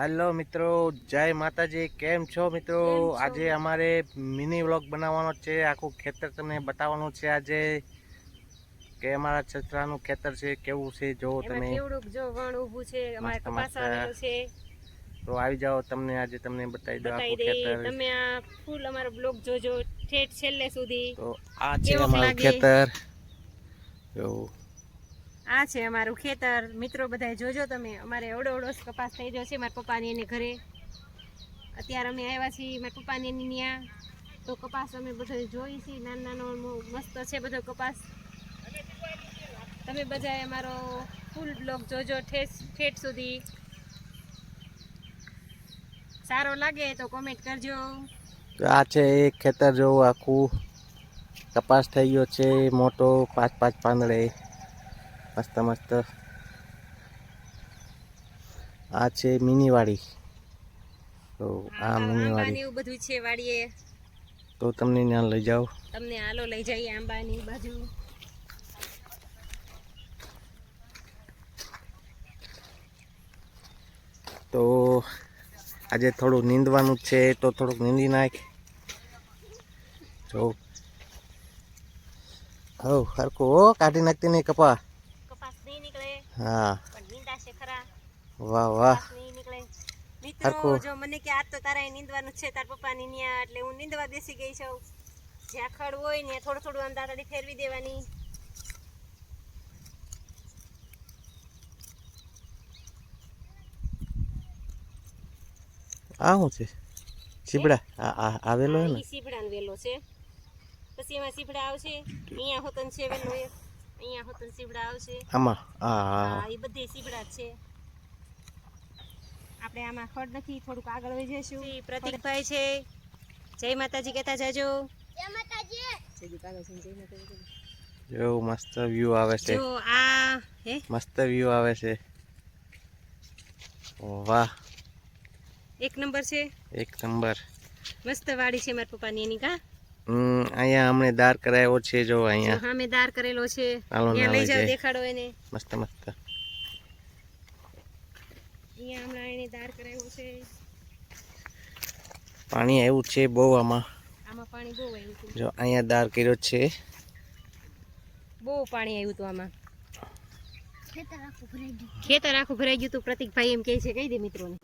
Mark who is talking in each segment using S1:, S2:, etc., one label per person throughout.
S1: Hello મિત્રો જય માતાજી કેમ છો મિત્રો? આજે અમારે મિની વ્લોગ બનાવવાનો છે આખું ખેતર તમને બતાવવાનું છે આજે. કે અમારા છત્રાનું ખેતર છે કેવું છે જો તમે તો આવી જાઓ તમને આજે તમને બતાવી દો આખું ખેતર.
S2: તમે આ ફૂલ અમારો બ્લોગ જોજો ઠેઠ છેલ્લે સુધી.
S1: તો આ છે અમારું ખેતર. જો.
S2: આ છે અમારું ખેતર. મિત્રો બધા જોજો તમે, અમારે અવડો અવડો કપાસ થઈ ગયો છે મારા પપ્પાની એને ઘરે. અત્યારે અમે આવ્યા છીએ મારા પપ્પાની એની ત્યાં તો કપાસ અમે બધો જોઈ છીએ, નાનો નાનો મસ્ત છે બધો કપાસ. તમે બધાએ અમારો ફૂલ બ્લોગ જોજો ઠેઠ ઠેઠ સુધી. સારો લાગે તો કોમેન્ટ કરજો.
S1: આ છે એક ખેતર જોવું આખું. કપાસ થઈ ગયો છે મોટો, પાંચ પાંચ પાંદડે. મસ્ત મસ્ત. આ છે મિની વાડી તો આ મિની વાડી
S2: એવું બધું છે વાડીએ.
S1: તો તમને ત્યાં લઈ જાઓ.
S2: તમને આલો લઈ જઈએ આંબાની બાજુ.
S1: તો આજે થોડું નીંદવાનું છે તો થોડુંક નીંદી નાખ. જો. હવ સરખું હો કાઢી નાખતી નહીં કપા. હા.
S2: પણ નીંદાશે ખરા.
S1: વાહ વાહ.
S2: કપાસ નહીં નીકળે. મિત્રો જો મને કે આજ તો તારે નીંદવાનું છે તાર પપ્પાની ન્યા એટલે હું નીંદવા બેસી ગઈ છું. જ્યાં ખડ હોય ને થોડું થોડું આમ ફેરવી દેવાની.
S1: આ શું છે? ચીબડા આ આ આવેલો ને?
S2: ઈ વેલો છે. પછી એમાં સીભડા આવશે અહીંયા હોતન છે વેલો એક અહીંયા હોતન સીભડા આવશે
S1: આમાં? આ
S2: હા એ બધે સીવડા છે. આપણે આમાં ખડ નથી થોડુંક આગળ વહી જઈશું. પ્રતિકભાઈ છે. જય માતાજી કહેતા જાજો. જય માતાજી.
S1: જો મસ્ત વ્યૂ આવે છે.
S2: જો આ હે?
S1: મસ્ત વ્યૂ આવે છે. વાહ.
S2: એક નંબર છે.
S1: એક નંબર.
S2: મસ્ત વાડી છે મારા પપ્પાની એની કા?
S1: અહીંયા અમને દાર કરાયો છે જો
S2: જો
S1: અહીંયા
S2: સામે દાર કરેલો છે.
S1: હાલો
S2: લઈ
S1: જાવ
S2: દેખાડો એને.
S1: મસ્ત મસ્ત.
S2: અહીંયા હમણાં એને દાર કરાયો છે.
S1: પાણી આવ્યું છે બહુ આમાં.
S2: આમાં પાણી બહુ આવ્યું હતું.
S1: જો અહીંયા દાર કર્યો છે.
S2: બહુ પાણી આવ્યું હતું આમાં. ખેતર આખું ભરાઈ ગયું. હતું પ્રતિકભાઈ એમ કહે છે કહી દે મિત્રોને.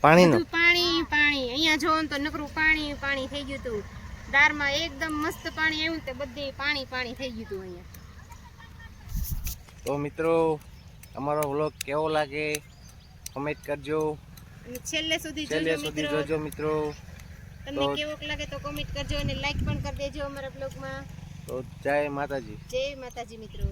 S2: પાણી પાણી પાણી. અહીંયા જોવો ને તો નકરું પાણી પાણી થઈ ગયું હતું. દારમાં એકદમ મસ્ત પાણી આવ્યું તે બધે પાણી પાણી થઈ ગયું અહીંયા.
S1: તો મિત્રો અમારો વ્લોગ કેવો લાગે? કમેન્ટ કરજો.
S2: છેલ્લે સુધી
S1: છેલ્લે સુધી જોજો મિત્રો.
S2: તમને
S1: કેવો
S2: કેવોક લાગે તો કમેન્ટ કરજો અને લાઈક પણ કરી દેજો અમારા બ્લોગમાં
S1: તો જય માતાજી.
S2: જય માતાજી મિત્રો.